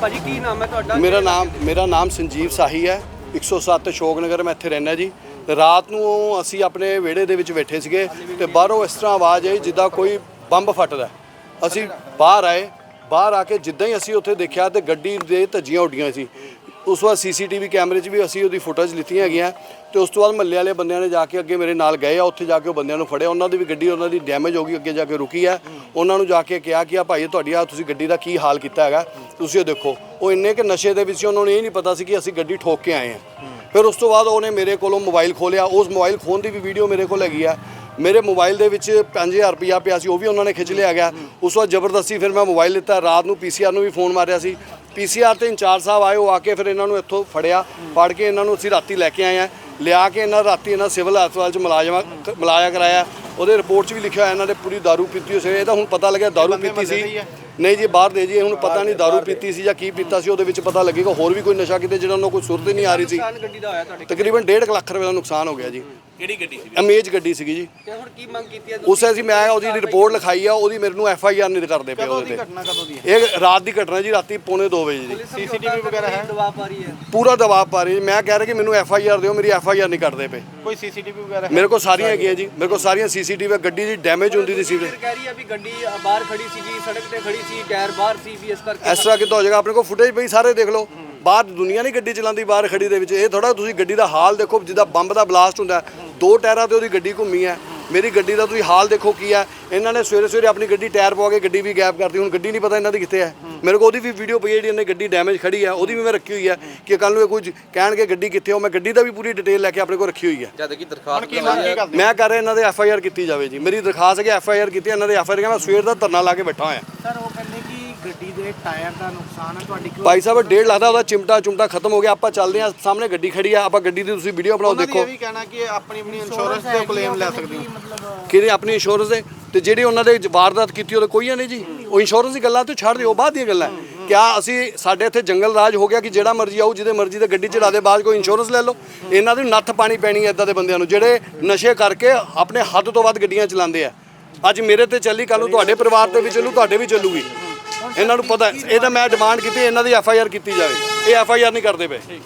ਭਾਜੀ, ਕੀ ਨਾਮ ਹੈ ਤੁਹਾਡਾ? ਮੇਰਾ ਨਾਮ ਮੇਰਾ ਨਾਮ ਸੰਜੀਵ ਸਾਹੀ ਹੈ। 107 ਅਸ਼ੋਕ ਨਗਰ ਮੈਂ ਇੱਥੇ ਰਹਿਣਾ ਜੀ। ਤੇ ਰਾਤ ਨੂੰ ਅਸੀਂ ਆਪਣੇ ਵਿਹੜੇ ਦੇ ਵਿੱਚ ਬੈਠੇ ਸੀਗੇ ਤੇ ਬਾਹਰੋਂ ਇਸ ਤਰ੍ਹਾਂ ਆਵਾਜ਼ ਆਈ ਜਿੱਦਾਂ ਕੋਈ ਬੰਬ ਫਟਦਾ। ਅਸੀਂ ਬਾਹਰ ਆਏ। ਬਾਹਰ ਆ ਕੇ ਜਿੱਦਾਂ ਹੀ ਅਸੀਂ ਉੱਥੇ ਦੇਖਿਆ ਤੇ ਗੱਡੀ ਦੇ ਧੱਜੀਆਂ ਉੱਡੀਆਂ ਸੀ। ਉਸ ਤੋਂ ਵਾਰ ਸੀਸੀਟੀਵੀ ਕੈਮਰੇ 'ਚ ਵੀ ਅਸੀਂ ਉਹਦੀ ਫੁਟੇਜ ਲਿੱਤੀਆਂ ਹੈਗੀਆਂ ਤੇ ਉਸ ਤੋਂ ਬਾਅਦ ਮੱਲੇ ਵਾਲੇ ਬੰਦਿਆਂ ਨੇ ਜਾ ਕੇ ਅੱਗੇ ਮੇਰੇ ਨਾਲ ਗਏ ਆ, ਉੱਥੇ ਜਾ ਕੇ ਉਹ ਬੰਦਿਆਂ ਨੂੰ ਫੜਿਆ। ਉਹਨਾਂ ਦੀ ਵੀ ਗੱਡੀ, ਉਹਨਾਂ ਦੀ ਡੈਮੇਜ ਹੋ ਗਈ, ਅੱਗੇ ਜਾ ਕੇ ਰੁਕੀ ਹੈ ਉਹਨਾਂ ਨੂੰ ਜਾ ਕੇ ਕਿਹਾ ਕਿ ਆ ਭਾਈ ਤੁਹਾਡੀ, ਆ ਤੁਸੀਂ ਗੱਡੀ ਦਾ ਕੀ ਹਾਲ ਕੀਤਾ ਹੈਗਾ, ਤੁਸੀਂ ਉਹ ਦੇਖੋ। ਉਹ ਇੰਨੇ ਕਿ ਨਸ਼ੇ ਦੇ ਵਿੱਚ ਸੀ, ਉਹਨਾਂ ਨੂੰ ਇਹ ਨਹੀਂ ਪਤਾ ਸੀ ਕਿ ਅਸੀਂ ਗੱਡੀ ਠੋਕ ਕੇ ਆਏ ਹਾਂ ਫਿਰ ਉਸ ਤੋਂ ਬਾਅਦ ਉਹਨੇ ਮੇਰੇ ਕੋਲੋਂ ਮੋਬਾਈਲ ਖੋਲਿਆ ਉਸ ਮੋਬਾਈਲ ਖੋਣ ਦੀ ਵੀ ਵੀਡੀਓ ਮੇਰੇ ਕੋਲ ਹੈਗੀ ਆ। ਮੇਰੇ ਮੋਬਾਈਲ ਦੇ ਵਿੱਚ 5000 ਰੁਪਿਆ ਪਿਆ ਸੀ, ਉਹ ਵੀ ਉਹਨਾਂ ਨੇ ਖਿੱਚ ਲਿਆ ਗਿਆ ਉਸ ਤੋਂ ਬਾਅਦ ਜ਼ਬਰਦਸਤੀ ਫਿਰ ਮੈਂ ਮੋਬਾਈਲ ਲਿੱਤਾ। ਰਾਤ ਨੂੰ ਪੀਸੀਆਰ ਨੂੰ ਵੀ ਫੋਨ ਮਾਰਿਆ ਸੀ। ਪੀਸੀਆਰ ਤੇ ਇੰਚਾਰਜ ਸਾਹਿਬ ਆਏ ਉਹ ਆ ਕੇ ਫਿਰ ਇਹਨਾਂ ਨੂੰ ਇੱਥੋਂ ਫੜਿਆ ਫੜ ਕੇ ਇਹਨਾਂ ਨੂੰ ਅਸੀਂ ਰਾਤੀ ਲੈ ਕੇ ਆਏ ਆ ਲਿਆ ਕੇ ਇਹਨਾਂ ਰਾਤੀ ਇਹਨਾਂ ਸਿਵਲ ਹਸਪਤਾਲ ਚ ਮੁਲਾਜ਼ਮਾਂ ਮਲਾਇਆ ਕਰਾਇਆ ਉਹਦੇ ਰਿਪੋਰਟ 'ਚ ਵੀ ਲਿਖਿਆ ਹੋਇਆ ਇਹਨਾਂ ਨੇ ਪੂਰੀ दारू ਪੀਤੀ ਹੋਈ ਸੀ ਇਹ ਤਾਂ ਹੁਣ ਪਤਾ ਲੱਗਿਆ दारू ਪੀਤੀ ਸੀ ਨਹੀਂ ਜੀ ਬਾਹਰ ਦੇ ਜੀ ਹੁਣ ਪਤਾ ਨਹੀਂ दारू ਪੀਤੀ ਸੀ ਜਾਂ ਕੀ ਪੀਤਾ ਸੀ ਉਹਦੇ ਵਿੱਚ ਪਤਾ ਲੱਗੇਗਾ ਹੋਰ ਵੀ ਕੋਈ ਨਸ਼ਾ ਕਿਤੇ ਜਿਹੜਾ ਉਹਨਾਂ ਨੂੰ ਕੋਈ ਸੁਰਤ ਹੀ ਨਹੀਂ ਆ ਰਹੀ ਸੀ ਨੁਕਸਾਨ ਗੱਡੀ ਦਾ ਹੋਇਆ ਤੁਹਾਡੇ ਤਕਰੀਬਨ 1.5 ਲੱਖ ਰੁਪਏ ਦਾ ਨੁਕਸਾਨ ਹੋ ਗਿਆ ਜੀ ਕਿਹੜੀ ਗੱਡੀ ਸੀ ਅਮੇਜ ਗੱਡੀ ਸੀਗੀ ਜੀ। ਤੇ ਹੁਣ ਕੀ ਮੰਗ ਕੀਤੀ ਹੈ ਉਸੇ ਅਸੀਂ ਮੈਂ ਉਹਦੀ ਰਿਪੋਰਟ ਲਿਖਾਈ ਆ ਉਹਦੀ ਮੇਰੇ ਨੂੰ ਐਫ ਆਈ ਆਰ ਨਹੀਂ ਕਰਦੇ ਪਏ ਉਹਦੇ ਤੇ। ਘਟਨਾ ਕਦੋਂ ਦੀ ਹੈ? ਇਹ ਰਾਤ ਦੀ ਘਟਨਾ ਜੀ ਰਾਤੀ ਪੌਣੇ 2 ਵਜੇ ਜੀ ਸੀਸੀਟੀਵੀ ਵਗੈਰਾ ਹੈ? ਦਬਾਅ ਪਾ ਰਹੀ ਹੈ। ਪੂਰਾ ਦਬਾਅ ਪਾ ਰਹੀ ਮੈਂ ਕਹਿ ਰਿਹਾ ਕਿ ਮੈਨੂੰ ਐਫ ਆਈ ਆਰ ਦਿਓ ਮੇਰੀ ਐਫ ਆਈ ਆਰ ਨਹੀਂ ਕੱਢਦੇ ਪਏ। ਕੋਈ ਸੀਸੀਟੀਵੀ ਵਗੈਰਾ ਹੈ? ਮੇਰੇ ਕੋਲ ਸਾਰੀਆਂ ਹੈਗੀਆਂ ਜੀ ਮੇਰੇ ਕੋਲ ਸਾਰੀਆਂ ਸੀਸੀਟੀਵੀ ਗੱਡੀ ਦੀ ਡੈਮੇਜ ਹੁੰਦੀ ਸੀ ਕਹਿ ਰਹੀ ਹੈ ਵੀ ਗੱਡੀ ਬਾਹਰ ਖੜੀ ਸੀਗੀ ਸੜਕ ਤੇ ਖੜੀ ਸੀ ਟਾਇਰ ਬਾਹਰ ਸੀ ਵੀ ਇਸ ਕਰਕੇ ਇਸ ਤਰ੍ਹਾਂ ਕਿੱਦਾਂ ਹੋ ਜਾਏਗਾ? ਆਪਣੇ ਕੋਲ ਫੁਟੇਜ ਪਈ ਸਾਰੇ ਦੇਖ ਲਓ। ਬਾਹਰ ਦੁਨੀਆ ਨਹੀਂ ਗੱਡੀ ਚਲਾਉਂਦੀ ਬਾਹਰ ਖੜੀ ਦੇ ਵਿੱਚ। ਇਹ ਥੋੜਾ ਤੁਸੀਂ ਗੱਡੀ ਦਾ ਹਾਲ ਦੇਖੋ ਜਿੱਦਾਂ ਬੰਬ ਦਾ ਬਲਾਸਟ ਹੁੰਦਾ। ਦੋ ਟਾਇਰਾਂ ਤੇ ਉਹਦੀ ਗੱਡੀ ਘੁੰਮੀ ਹੈ। ਮੇਰੀ ਗੱਡੀ ਦਾ ਤੁਸੀਂ ਹਾਲ ਦੇਖੋ ਕੀ ਹੈ। ਇਹਨਾਂ ਨੇ ਸਵੇਰੇ ਸਵੇਰੇ ਆਪਣੀ ਗੱਡੀ ਟਾਇਰ ਪਵਾ ਕੇ ਗੱਡੀ ਵੀ ਗੈਪ ਕਰਤੀ। ਹੁਣ ਗੱਡੀ ਨਹੀਂ ਪਤਾ ਇਹਨਾਂ ਦੀ ਕਿੱਥੇ ਹੈ। ਮੇਰੇ ਕੋਲ ਉਹਦੀ ਵੀ ਵੀਡੀਓ ਪਈ ਹੈ ਜਿਹੜੀ ਇਹਨੇ ਗੱਡੀ ਡੈਮੇਜ ਖੜੀ ਹੈ। ਉਹਦੀ ਵੀ ਮੈਂ ਰੱਖੀ ਹੋਈ ਹੈ ਕਿ ਕੱਲ ਨੂੰ ਇਹ ਕੁਝ ਕਹਿਣਗੇ ਗੱਡੀ ਕਿੱਥੇ ਹੋ। ਮੈਂ ਗੱਡੀ ਦਾ ਵੀ ਪੂਰੀ ਡਿਟੇਲ ਲੈ ਕੇ ਆਪਣੇ ਕੋਲ ਰੱਖੀ ਹੋਈ ਹੈ। ਜਦ ਕਿ ਦਰਖਾਸਤ ਮੈਂ ਕਰ ਰਿਹਾ ਇਹਨਾਂ ਦੇ ਐਫ ਆਈ ਆਰ ਕੀਤੀ ਜਾਵੇ ਜੀ। ਮੇਰੀ ਦਰਖਾਸਤ ਹੈ ਕਿ ਐਫ ਆਈ ਆਰ ਕੀਤੀ ਇਹਨਾਂ ਦੇ ਐਫ ਆਈ ਆਰ ਮੈਂ ਸਵੇਰ ਦਾ ਧਰਨਾ ਲਾ ਕੇ ਬੈਠਾ ਹੋਇਆ। ਸਰ ਉਹ ਕਹਿੰਦੇ ਕਿ ਗੱਡੀ ਦੇ ਟਾਇਰ ਦਾ ਨੁਕਸਾਨ ਹੈ ਤੁਹਾਡੀ ਕਿਉਂ ਭਾਈ ਸਾਹਿਬ ਡੇਢ ਲੱਗਦਾ ਉਹਦਾ ਚਿਮਟਾ ਚੁਮਟਾ ਖਤਮ ਹੋ ਗਿਆ ਆਪਾਂ ਚੱਲਦੇ ਹਾਂ ਸਾਹਮਣੇ ਗੱਡੀ ਖੜੀ ਆ ਆਪਾਂ ਗੱਡੀ ਦੀ ਤੁਸੀਂ ਵੀਡੀਓ ਬਣਾਓ ਉਹਨਾਂ ਦੀ ਦੇਖੋ। ਇਹ ਵੀ ਕਹਿਣਾ ਕਿ ਇਹ ਆਪਣੀ ਆਪਣੀ ਇੰਸ਼ੋਰੈਂਸ ਤੇ ਕਲੇਮ ਲੈ ਸਕਦੇ ਹੋ। ਮਤਲਬ ਕਿਹਦੇ ਆਪਣੀ ਇੰਸ਼ੋਰੈਂਸ ਦੇ? ਤੇ ਜਿਹੜੀ ਉਹਨਾਂ ਦੇ ਵਾਰਦਾਤ ਕੀਤੀ ਉਹਦੇ ਕੋਈ ਨਹੀਂ ਜੀ? ਉਹ ਇੰਸ਼ੋਰੈਂਸ ਦੀ ਗੱਲਾਂ ਤੋਂ ਛੱਡ ਦਿਓ ਬਾਅਦ ਦੀਆਂ ਗੱਲਾਂ। ਹੈ। ਕਿਆ ਅਸੀਂ ਸਾਡੇ ਇੱਥੇ ਜੰਗਲ ਰਾਜ ਹੋ ਗਿਆ ਕਿ ਜਿਹੜਾ ਮਰਜ਼ੀ ਆਊ ਜਿਹਦੇ ਮਰਜ਼ੀ ਤੇ ਗੱਡੀ ਚੜਾ ਦੇ ਬਾਅਦ ਕੋਈ ਇੰਸ਼ੋਰੈਂਸ ਲੈ ਲਓ। ਇਹਨਾਂ ਦੀ ਨੱਥ ਪਾਣੀ ਪੈਣੀ ਹੈ ਇਦਾਂ ਦੇ ਬੰਦਿਆਂ ਨੂੰ ਜਿਹੜੇ ਨਸ਼ੇ ਕਰਕੇ ਆਪਣੇ ਹੱਦ ਤੋਂ ਵੱਧ ਗੱਡੀਆਂ ਚਲਾਉਂਦੇ ਆ। ਅੱਜ ਮੇਰੇ ਤੇ ਚੱਲੀ ਕੱਲ ਨੂੰ ਤੁਹਾਡੇ ਪਰਿਵਾਰ ਤੇ ਵੀ ਚੱਲੂ ਤੁਹਾਡੇ ਵੀ ਚੱਲੂਗੀ। ਇਹਨਾਂ ਨੂੰ ਪਤਾ ਹੈ। ਇਹ ਤਾਂ ਮੈਂ ਡਿਮਾਂਡ ਕੀਤੀ, ਇਹਨਾਂ ਦੀ ਐਫ ਆਈ ਆਰ ਕੀਤੀ ਜਾਵੇ ਇਹ ਐਫ ਆਈ ਆਰ ਨਹੀਂ ਕਰਦੇ ਪਏ